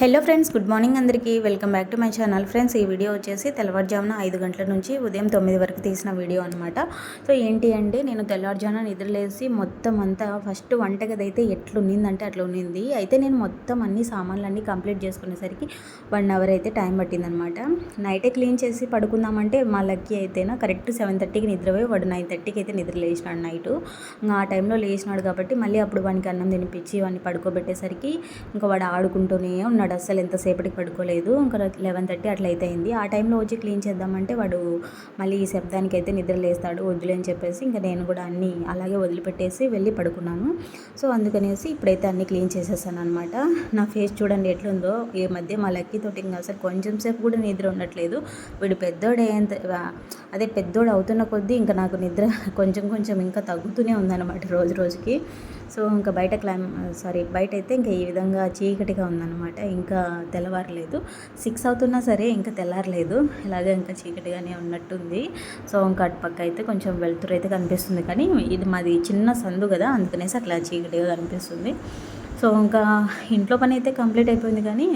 Hello friends good morning అందరికీ. Welcome back to my channel. Friends ఈ video వచ్చేసి తెల్లవారుజామున ఐదు గంటల నుంచి ఉదయం తొమ్మిది వరకు తీసిన వీడియో అనమాట సో ఏంటి అంటే నేను తెల్లవారుజామున నిద్రలేసి మొత్తం అంతా ఫస్ట్ వంటగది అయితే ఎట్లున్నిందంటే అట్లా ఉన్నింది అయితే నేను మొత్తం అన్ని సామాన్లు అన్నీ కంప్లీట్ చేసుకునేసరికి వన్ అవర్ అయితే టైం పట్టిందనమాట నైటే క్లీన్ చేసి పడుకుందామంటే మా లక్కీ అయితేనా కరెక్ట్ సెవెన్ థర్టీకి నిద్రపోయి వాడు నైన్ థర్టీకి అయితే నిద్ర లేచినాడు నైట్. ఇంకా ఆ టైంలో లేచినాడు కాబట్టి మళ్ళీ అప్పుడు వానికి అన్నం తినిపించి వాడిని పడుకోబెట్టేసరికి ఇంకా వాడు ఆడుకుంటూనే ఉన్నాడు. వాడు అసలు ఎంతసేపటికి పడుకోలేదు. ఇంకా లెవెన్ థర్టీ అట్లా అయితే అయింది ఆ టైంలో వచ్చి క్లీన్ చేద్దామంటే వాడు మళ్ళీ ఈ శబ్దానికి అయితే నిద్ర లేస్తాడు వద్దులేని చెప్పేసి ఇంకా నేను కూడా అన్నీ అలాగే వదిలిపెట్టేసి వెళ్ళి పడుకున్నాను. సో అందుకనేసి ఇప్పుడైతే అన్నీ క్లీన్ చేసేసాను అనమాట నా ఫేస్ చూడండి ఎట్లుందో. ఈ మధ్య మా లక్కీ తోటి ఇంకా అసలు కొంచెం సేపు కూడా నిద్ర ఉండట్లేదు. వీడు పెద్దోడయ్యేంత అదే పెద్దోడు అవుతున్న కొద్దీ ఇంకా నాకు నిద్ర కొంచెం కొంచెం ఇంకా తగ్గుతూనే ఉందన్నమాట రోజు రోజుకి. సో ఇంకా బయట క్లైమ్ సారీ బయట అయితే ఇంకా ఈ విధంగా చీకటిగా ఉందన్నమాట. ఇంకా తెల్లవారలేదు. సిక్స్ అవుతున్నా సరే ఇంకా తెల్లారలేదు. ఇలాగే ఇంకా చీకటిగానే ఉన్నట్టుంది. సో ఇంకా అటుపక్క అయితే కొంచెం వెలుతురు అయితే కనిపిస్తుంది. కానీ ఇది మాది చిన్న సందు కదా అందుకనేసి అట్లా చీకటిగా కనిపిస్తుంది. సో ఇంకా ఇంట్లో పని అయితే కంప్లీట్ అయిపోయింది కానీ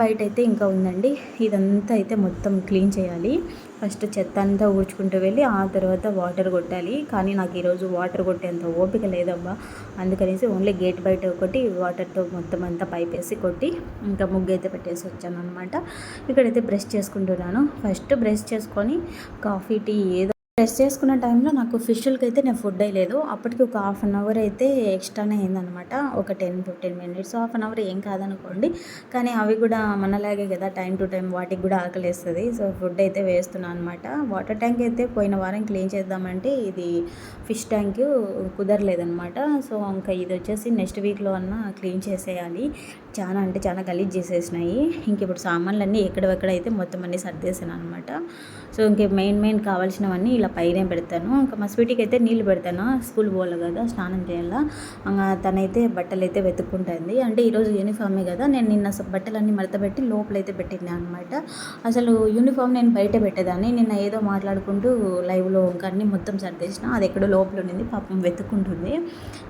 బయట అయితే ఇంకా ఉందండి. ఇదంతా అయితే మొత్తం క్లీన్ చేయాలి. ఫస్ట్ చెత్త అంతా ఊడ్చుకుంటూ వెళ్ళి ఆ తర్వాత వాటర్ కొట్టాలి. కానీ నాకు ఈరోజు వాటర్ కొట్టేంత ఓపిక లేదబ్బా. అందుకనేసి ఓన్లీ గేట్ బయట ఒకటి వాటర్తో మొత్తం అంతా పైప్ వేసి కొట్టి ఇంకా ముగ్గు అయితే పెట్టేసి వచ్చాను అనమాట ఇక్కడైతే బ్రష్ చేసుకుంటున్నాను. ఫస్ట్ బ్రష్ చేసుకొని కాఫీ టీ ఏదో టెస్ట్ చేసుకున్న టైంలో నాకు ఫిష్లకి అయితే నేను ఫుడ్ అయ్యలేదు అప్పటికి ఒక హాఫ్ అన్ అవర్ అయితే ఎక్స్ట్రానే అయిందనమాట. ఒక ten fifteen minutes. Half an hour ఏం కాదనుకోండి. కానీ అవి కూడా మనలాగే కదా టైం టు టైం వాటికి కూడా ఆకలిస్తుంది. సో ఫుడ్ అయితే వేస్తున్నాను అనమాట. వాటర్ ట్యాంక్ అయితే పోయిన వారం క్లీన్ చేద్దామంటే ఇది ఫిష్ ట్యాంక్ కుదరలేదనమాట. సో ఇంకా ఇది వచ్చేసి నెక్స్ట్ వీక్లో అన్న క్లీన్ చేసేయాలి. చాలా అంటే చాలా గలీజ్ చేసేసినాయి. ఇంక ఇప్పుడు సామాన్లు అన్నీ ఎక్కడెక్కడైతే మొత్తం అన్నీ సర్దేసాను అనమాట సో ఇంక మెయిన్ మెయిన్ కావాల్సినవన్నీ ఇలా పైనే పెడతాను. ఇంకా మా స్వీటీకి అయితే నీళ్ళు పెడతాను. స్కూల్ పోవాలి కదా స్నానం చేయాలా. తనైతే బట్టలు అయితే వెతుక్కుంటుంది. అంటే ఈరోజు యూనిఫామే కదా నేను నిన్న బట్టలన్నీ మడతపెట్టి లోపలైతే పెట్టింది అనమాట అసలు యూనిఫామ్ నేను బయట పెట్టేదాన్ని. నిన్న ఏదో మాట్లాడుకుంటూ లైవ్లో ఇంకా అన్నీ మొత్తం సర్దేసిన అది ఎక్కడో లోపల ఉండింది. పాపం వెతుక్కుంటుంది.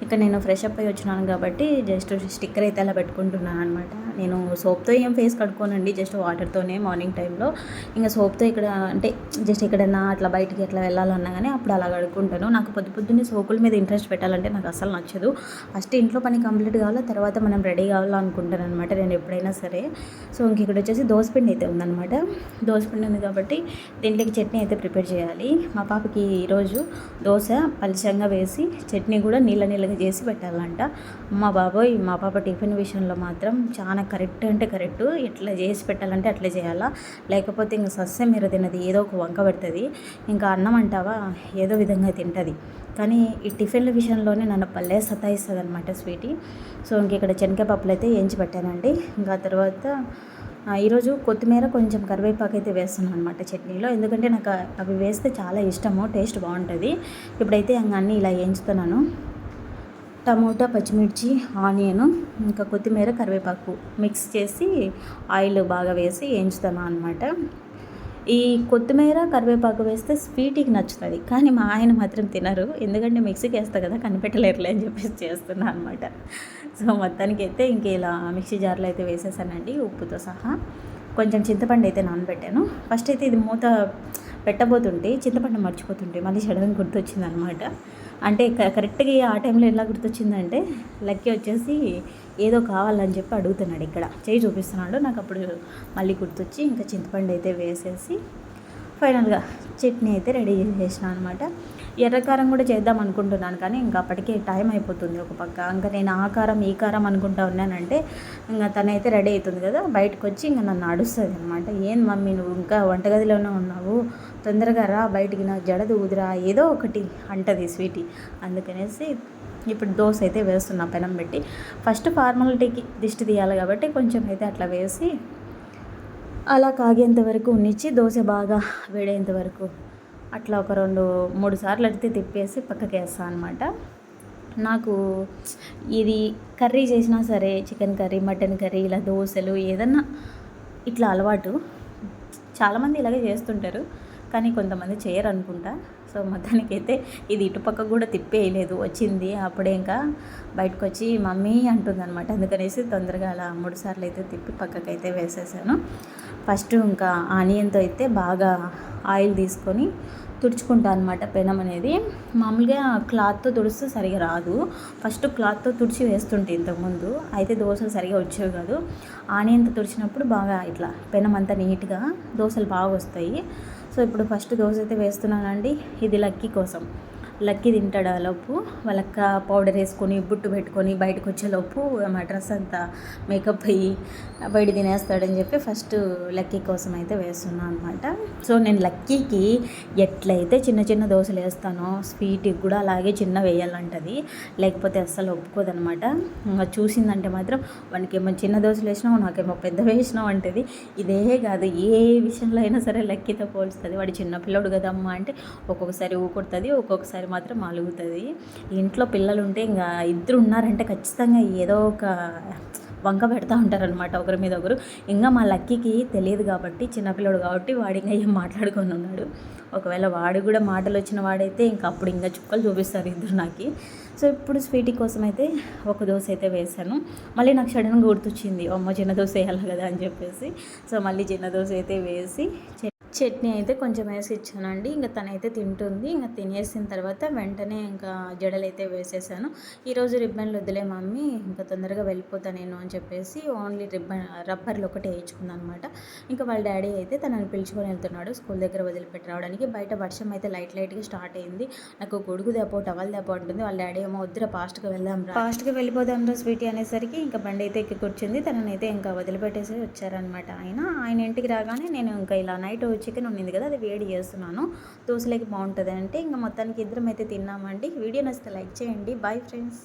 ఇక్కడ నేను ఫ్రెష్ అప్ అయి వచ్చినాను కాబట్టి జస్ట్ స్టిక్కర్ అయితే అలా పెట్టుకుంటున్నాను. అనమాట నేను సోప్తో ఏం ఫేస్ కడుక్కోనండి జస్ట్ వాటర్తోనే మార్నింగ్ టైంలో. ఇంకా సోప్తో ఇక్కడ అంటే జస్ట్ ఎక్కడన్నా అట్లా బయటికి ఎట్లా వెళ్ళాలన్నా కానీ అప్పుడు అలా కడుక్కుంటాను. నాకు పొద్దు పొద్దున్నే సోకుల మీద ఇంట్రెస్ట్ పెట్టాలంటే నాకు అసలు నచ్చదు. ఫస్ట్ ఇంట్లో పని కంప్లీట్ కావాలా తర్వాత మనం రెడీ కావాలనుకుంటాను అనమాట నేను ఎప్పుడైనా సరే. సో ఇంక ఇక్కడ వచ్చేసి దోసపిండి అయితే ఉందన్నమాట. దోసపిండి ఉంది కాబట్టి దీంట్లోకి చట్నీ అయితే ప్రిపేర్ చేయాలి. మా పాపకి ఈరోజు దోశ పలిచంగా వేసి చట్నీ కూడా నీళ్ళ నీళ్ళగా చేసి పెట్టాలంట. మా బాబోయ్ మా పాప టిఫిన్ విషయంలో మాత్రం చాలా కరెక్ట్ అంటే కరెక్ట్ ఎట్లా చేసి పెట్టాలంటే అట్లా చేయాలా. లేకపోతే ఇంక సస్యం మీరు తినది ఏదో ఒక వంక పెడుతుంది. ఇంకా అన్నం అంటావా? ఏదో విధంగా తింటుంది. కానీ ఈ టిఫిన్ల విషయంలోనే నన్ను పల్లె సతాయిస్తుంది అనమాట స్వీటీ. సో ఇంక ఇక్కడ శనగ పప్పులు అయితే వేయించి పెట్టానండి. ఇంకా తర్వాత ఈరోజు కొత్తిమీర కొంచెం కరివేపాకు అయితే వేస్తున్నాను అనమాట చట్నీలో. ఎందుకంటే నాకు అవి వేస్తే చాలా ఇష్టము టేస్ట్ బాగుంటుంది. ఇప్పుడైతే అన్నీ ఇలా వేయించుతున్నాను టమోటా పచ్చిమిర్చి ఆనియన్ ఇంకా కొత్తిమీర కరివేపాకు మిక్స్ చేసి ఆయిల్ బాగా వేసి వేయించుతాను అనమాట ఈ కొత్తిమీర కరివేపాకు వేస్తే స్వీట్కి నచ్చుతుంది. కానీ మా ఆయన మాత్రం తినరు. ఎందుకంటే మిక్సీకి వేస్తా కదా కనిపెట్టలేరులే అని చెప్పేసి చేస్తున్నా అనమాట సో మొత్తానికి అయితే ఇంక ఇలా మిక్సీ జార్లో అయితే వేసేసానండి ఉప్పుతో సహా. కొంచెం చింతపండు అయితే నానబెట్టాను. ఫస్ట్ అయితే ఇది మూత పెట్టబోతుంటే చింతపండు మర్చిపోతుంటే మళ్ళీ సడన్ గుర్తొచ్చింది అనమాట అంటే కరెక్ట్గా ఆ టైంలో ఎలా గుర్తొచ్చిందంటే లక్కీ వచ్చేసి ఏదో కావాలని చెప్పి అడుగుతున్నాడు ఇక్కడ. చేయి చూపిస్తున్నాడు. నాకు అప్పుడు మళ్ళీ గుర్తొచ్చి ఇంకా చింతపండు అయితే వేసేసి ఫైనల్గా చట్నీ అయితే రెడీ చేసేసిన అనమాట ఎర్రకారం కూడా చేద్దాం అనుకుంటున్నాను కానీ ఇంకా అప్పటికే టైం అయిపోతుంది ఒక పక్క. ఇంకా నేను ఆ కారం ఈ కారం అనుకుంటా ఉన్నానంటే ఇంకా తనైతే రెడీ అవుతుంది కదా బయటకు వచ్చి ఇంకా నన్ను అడుస్తుంది అనమాట ఏం మమ్మీ నువ్వు ఇంకా వంటగదిలోనే ఉన్నావు? తొందరగా రా బయటికి నా జడ ఊదిరా ఏదో ఒకటి అంటది స్వీటీ. అందుకనేసి ఇప్పుడు దోశ అయితే వేస్తున్నా పెనం పెట్టి. ఫస్ట్ ఫార్మాలిటీకి దిష్టి తీయాలి కాబట్టి కొంచెం అయితే అట్లా వేసి అలా కాగేంత వరకు ఉన్నిచ్చి దోశ బాగా వేడేంత వరకు అట్లా ఒక రెండు మూడు సార్లు అడితే తిప్పేసి పక్కకి వేస్తాను అనమాట నాకు ఇది కర్రీ చేసినా సరే చికెన్ కర్రీ మటన్ కర్రీ ఇలా దోశలు ఏదన్నా ఇట్లా అలవాటు. చాలామంది ఇలాగే చేస్తుంటారు కానీ కొంతమంది చేయరు అనుకుంటా సో మొత్తానికైతే ఇది ఇటుపక్క కూడా తిప్పేయలేదు. వచ్చింది. అప్పుడే ఇంకా బయటకు వచ్చి మమ్మీ అంటుంది అనమాట అందుకనేసి తొందరగా అలా మూడు సార్లు అయితే తిప్పి పక్కకైతే వేసేసాను. ఫస్ట్ ఇంకా ఆనియన్తో అయితే బాగా ఆయిల్ తీసుకొని తుడుచుకుంటా అనమాట పెనం అనేది. మామూలుగా క్లాత్తో తుడిస్తే సరిగా రాదు. ఫస్ట్ క్లాత్తో తుడిచి వేస్తుంటే ఇంతకుముందు. అయితే దోశలు సరిగా వచ్చేవి కాదు. ఆనియన్తో తుడిచినప్పుడు బాగా ఇట్లా పెనం అంతా నీట్గా దోశలు బాగా వస్తాయి. సో ఇప్పుడు ఫస్ట్ దోశ అయితే వేస్తున్నానండి. ఇది లక్కీ కోసం. లక్కీ తింటాడలోపు వాళ్ళక్క పౌడర్ వేసుకొని బుట్టు పెట్టుకొని బయటకు వచ్చేలోపు మా డ్రెస్ అంతా మేకప్ అయ్యి బయట తినేస్తాడని చెప్పి ఫస్ట్ లక్కీ కోసం అయితే వేస్తున్నాను అనమాట సో నేను లక్కీకి ఎట్లయితే చిన్న చిన్న దోశలు వేస్తానో స్వీట్కి కూడా అలాగే చిన్న వేయాలంటది. లేకపోతే అస్సలు ఒప్పుకోదనమాట చూసిందంటే మాత్రం వానికి ఏమో చిన్న దోశలు వేసినావు నాకేమో పెద్ద వేసినావు అంటది. ఇదే కాదు ఏ విషయంలో అయినా సరే లక్కీతో పోల్స్తుంది. వాడు చిన్నపిల్లడు కదమ్మా అంటే ఒక్కొక్కసారి ఊకొడుతుంది ఒక్కొక్కసారి మాత్రం అలుగుతుంది ఇంట్లో పిల్లలు ఉంటే ఇంకా ఇద్దరు ఉన్నారంటే ఖచ్చితంగా ఏదో ఒక వంక పెడతా ఉంటారనమాట ఒకరి మీద ఒకరు. ఇంకా మా లక్కీకి తెలియదు కాబట్టి చిన్నపిల్లడు కాబట్టి వాడు ఇంకా ఏం మాట్లాడుకొని ఉన్నాడు. ఒకవేళ వాడు కూడా మాటలు వచ్చిన వాడైతే ఇంకా అప్పుడు ఇంకా చుక్కలు చూపిస్తారు ఇద్దరు నాకు. సో ఇప్పుడు స్వీటీ కోసం అయితే ఒక దోశ అయితే వేసాను మళ్ళీ నాకు సడన్గా గుర్తొచ్చింది అమ్మ చిన్న దోశ వేయాలి కదా అని చెప్పేసి. సో మళ్ళీ చిన్న దోశ అయితే వేసి చట్నీ అయితే కొంచెం వేసి ఇచ్చానండి. ఇంకా తనైతే తింటుంది. ఇంకా తినేసిన తర్వాత వెంటనే ఇంకా జడలు అయితే వేసేసాను ఈరోజు రిబ్బన్లు వద్దులే మమ్మీ ఇంకా తొందరగా వెళ్ళిపోతా నేను అని చెప్పేసి ఓన్లీ రిబ్బన్ రబ్బర్లు ఒకటి వేయించుకున్నాను అనమాట ఇంకా వాళ్ళ డాడీ అయితే తనని పిలుచుకొని వెళ్తున్నాడు స్కూల్ దగ్గర వదిలిపెట్టి రావడానికి. బయట వర్షం అయితే లైట్ లైట్గా స్టార్ట్ అయింది. నాకు గొడుగు దెబ్బ టవల్ దెబ్బ ఉంటుంది వాళ్ళ డాడీ ఏమో వద్దురా ఫాస్ట్గా వెళ్దాం రా. ఫాస్ట్గా వెళ్ళిపోదాం రా స్వీటీ అనేసరికి ఇంకా బండి అయితే ఎక్కి కూర్చుంది. తననైతే ఇంకా వదిలిపెట్టేసి వచ్చారనమాట ఆయన. ఆయన ఇంటికి రాగానే నేను ఇంకా ఇలా నైట్ చికెన్ ఉండింది కదా అది వేడి చేస్తున్నాను. దోశలకి బాగుంటుంది అంటే ఇంకా మొత్తానికి ఇద్దరం అయితే తిన్నామండి. వీడియో నచ్చితే లైక్ చేయండి. Bye friends